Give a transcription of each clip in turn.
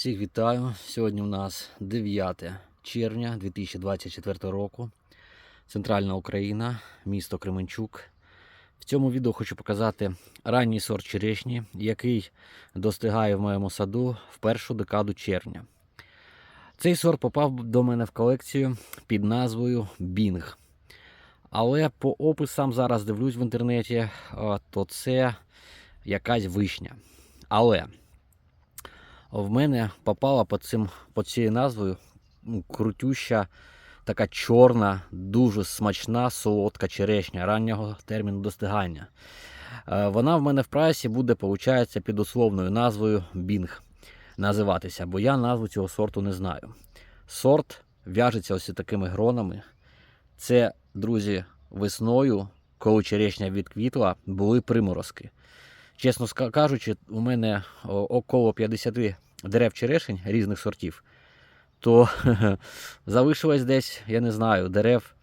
Всіх вітаю. Сьогодні у нас 9 червня 2024 року. Центральна Україна, місто Кременчук. В цьому відео хочу показати ранній сорт черешні, який достигає в моєму саду в першу декаду червня. Цей сорт попав до мене в колекцію під назвою Бінг. Але по описам зараз дивлюсь в інтернеті, то це якась вишня. Але в мене попала під, цим, під цією назвою ну, крутюща, така чорна, дуже смачна, солодка черешня раннього терміну достигання. Е, Вона в мене в прайсі буде, виходить, під условною назвою Бінг називатися, бо я назву цього сорту не знаю. Сорт в'яжеться ось такими гронами. Це, друзі, весною, коли черешня відквітла, були приморозки. Чесно кажучи, у мене около 50 дерев черешень різних сортів, то залишилось десь, я не знаю, дерев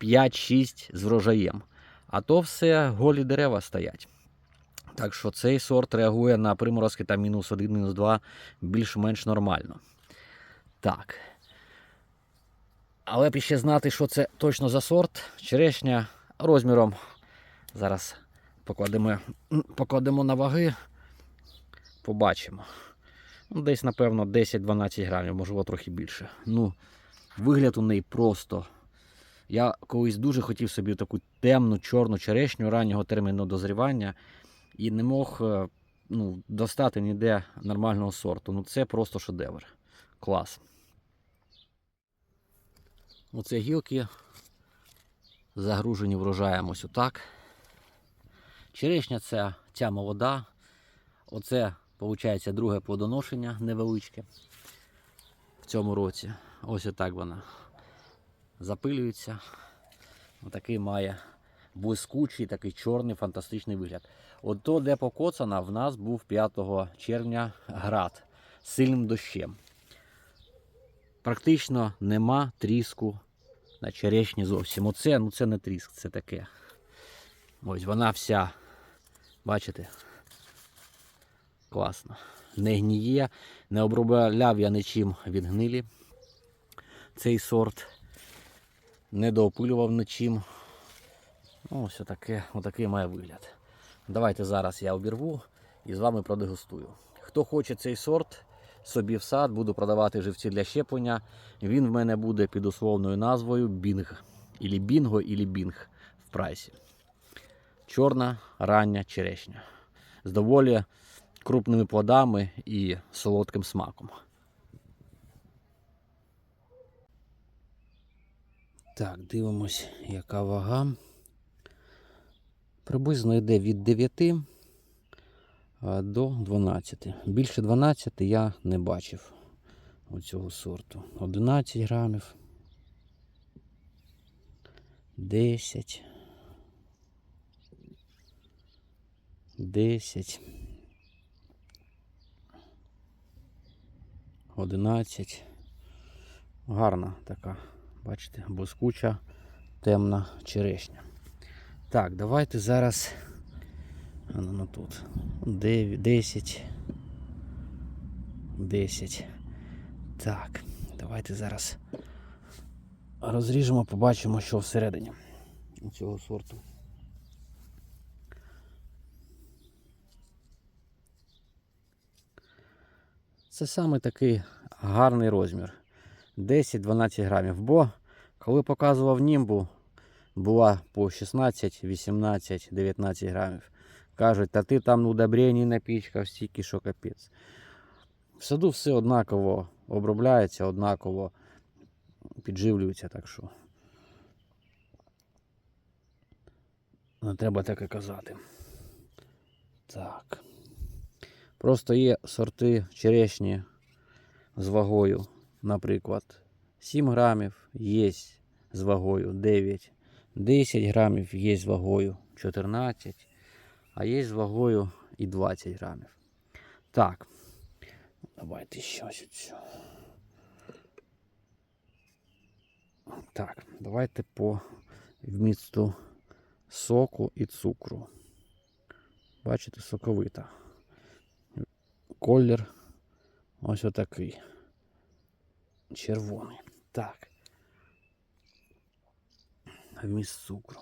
5-6 з врожаєм. А то все голі дерева стоять. Так що цей сорт реагує на приморозки там мінус 1, мінус 2 більш-менш нормально. Так. Але б ще знати, що це точно за сорт. Черешня розміром. Зараз покладемо, покладемо на ваги. Побачимо. Ну, Десь, напевно, 10-12 грамів, можливо, трохи більше. Ну, вигляд у неї просто. Я колись дуже хотів собі таку темну чорну черешню раннього терміну дозрівання і не мог е, ну, достати ніде нормального сорту. Ну це просто шедевр. Клас. Оце гілки загружені врожаєм ось отак. Черешня ця, ця молода. Оце, виходить, друге плодоношення невеличке в цьому році. Ось отак вона запилюється. Отакий має блискучий, такий чорний, фантастичний вигляд. От то, де покоцана, в нас був 5 червня град з сильним дощем. Практично нема тріску на черешні зовсім. Оце, ну це не тріск, це таке. Ось вона вся, бачите? Класно. Не гніє, не обробляв я нічим від гнилі цей сорт. Не доопилював нічим. Ну, ось отаке, отакий має вигляд. Давайте зараз я обірву і з вами продегустую. Хто хоче цей сорт собі в сад, буду продавати живці для щеплення. Він в мене буде під условною назвою Бінг. Ілі Бінго, ілі Бінг в прайсі. Чорна рання черешня. З доволі крупними плодами і солодким смаком. Так, дивимось, яка вага. Приблизно йде від 9 до 12. Більше 12 я не бачив у цього сорту. 11 грамів. 10. 10. 11. Гарна така, бачите, блискуча, темна черешня. Так, давайте зараз. А ну, ну тут. 9, 10. 10. Так, давайте зараз розріжемо, побачимо, що всередині цього сорту. Це саме такий гарний розмір. 10-12 грамів. Бо коли показував німбу, була по 16, 18, 19 грамів. Кажуть, та ти там удобрені напічкав стільки, що капець. В саду все однаково обробляється, однаково підживлюється, так що не треба таке казати. Так. Просто є сорти черешні з вагою, наприклад, 7 грамів є з вагою 9, 10 грамів є з вагою 14, а є з вагою і 20 грамів. Так, давайте щось цю. Так, давайте по вмісту соку і цукру. Бачите, соковита. Колір Ось отакий. Червоний. Так. Вміст цукру.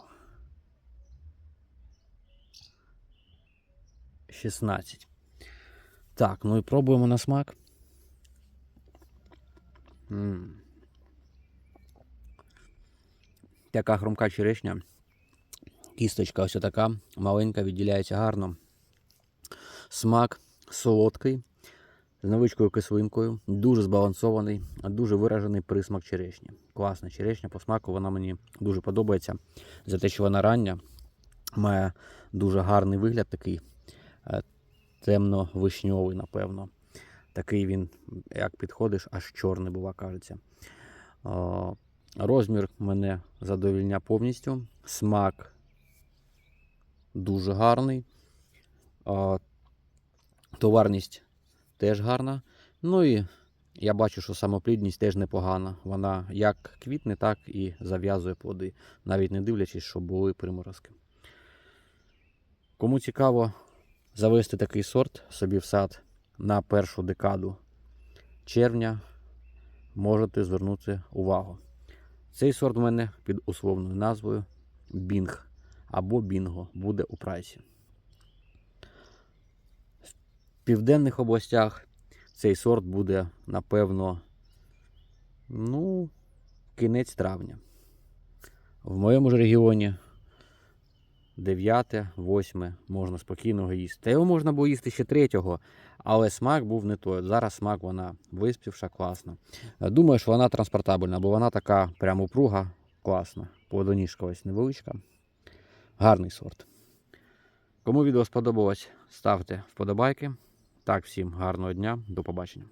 16. Так, ну і пробуємо на смак. м Така хрумка черешня. Кісточка ось така маленька, відділяється гарно. Смак солодкий, з невеличкою кислинкою, дуже збалансований, дуже виражений присмак черешні. Класна черешня по смаку, вона мені дуже подобається. За те, що вона рання, має дуже гарний вигляд, такий е, темно-вишньовий, напевно. Такий він, як підходиш, аж чорний бува, кажеться. Розмір мене задовільня повністю. Смак дуже гарний. Товарність теж гарна. Ну і я бачу, що самоплідність теж непогана. Вона як квітне, так і зав'язує плоди, навіть не дивлячись, що були приморозки. Кому цікаво завести такий сорт собі в сад на першу декаду червня, можете звернути увагу. Цей сорт в мене під условною назвою Бінг або Бінго буде у прайсі. В південних областях цей сорт буде, напевно, ну, кінець травня. В моєму ж регіоні 9, 8 можна спокійно його їсти. Та його можна було їсти ще 3, але смак був не той. Зараз смак вона виспівша, класна. Думаю, що вона транспортабельна, бо вона така прямо упруга, класна. Плодоніжка ось невеличка. Гарний сорт. Кому відео сподобалось, ставте вподобайки. Так, всім гарного дня, до побачення.